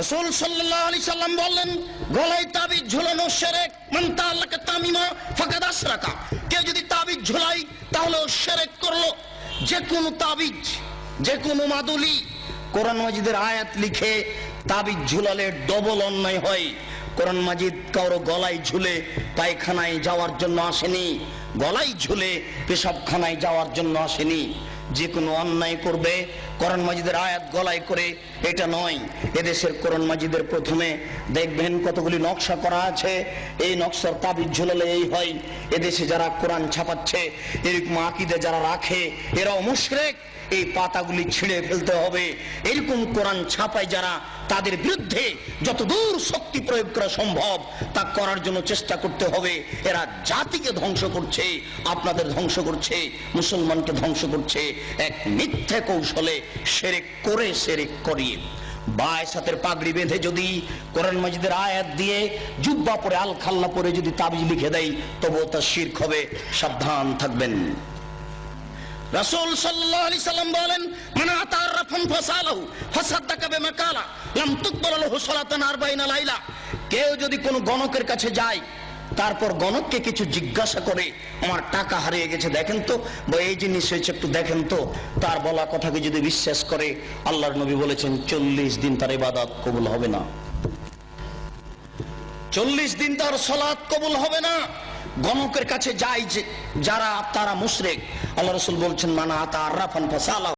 রসুল সাল্লাহ আলি সাল্লাম বললেন, গলায় তাবিজ ঝুলানো সেরেক মান্তা আল্লাহকে তামিমা, ফাঁকাদ আশরাকা কেউ যদি তাবিজ ঝুলাই, তাহলে ও সেরেক করল। যে কোনো তাবিজ যে কোনো মাদুলি, কোরআন মাজিদের আয়াত লিখে তাবিজ ঝুলালে ডবল অন্যায় হয়। কোরআন মাজিদ কারও গলায় ঝুলে পায়খানায় যাওয়ার জন্য আসেনি, গলায় ঝুলে পেশাবখানায় যাওয়ার জন্য আসেনি। যে কোনো অন্যায় করবে, কোরআন মাজিদের আয়াত গলায় করে, এটা নয়। এদেশের কোরআন মাজিদের প্রথমে দেখবেন কতগুলি নকশা করা আছে। এই নকশার তাবিজ ঝুলালে এই হয়, এদেশে যারা কোরআন ছাপাচ্ছে, এরকম আকিদে যারা রাখে, এরাও মুশরেক। এই পাতাগুলি ছিঁড়ে ফেলতে হবে। এরকম কোরআন ছাপায় যারা, তাদের বিরুদ্ধে যত দূর শক্তি প্রয়োগ করা সম্ভব, তা করার জন্য চেষ্টা করতে হবে। এরা জাতিকে ধ্বংস করছে, আপনাদের ধ্বংস করছে, মুসলমানকে ধ্বংস করছে। এক মিথ্যে কৌশলে সেরেক করে সেরেক করিয়ে বায় সাথের পাগড়ি বেঁধে যদি কোরআন আয়াত দিয়ে জুব্বা পরে, আল খাল্লা পরে যদি তাবিজ লিখে দেয়, তবুও তা শির্ক হবে। সাবধান থাকবেন। রাসূল সাল্লাল্লাহু আলাইহি সাল্লাম বলেন, মান ফাসাদ্দাকা বিমাকালা, লাম সালাতান 40 লাইলা। কেউ যদি কোনো গণকের কাছে যায় তারপর গণককে কিছু জিজ্ঞাসা করে, আমার টাকা হারিয়ে গেছে, দেখেন তো? বা এই জিনিস হয়েছে, একটু দেখেন তো? তার বলা কথাকে যদি বিশ্বাস করে, আল্লাহর নবী বলেছেন, চল্লিশ দিন তার ইবাদত কবুল হবে না। চল্লিশ দিন তার সলাৎ কবুল হবে না। গণকের কাছে যায় যে, যারা, তারা মুশরেক। আল্লাহ রসুল বলছেন, মানা তার রাফান ফাসালা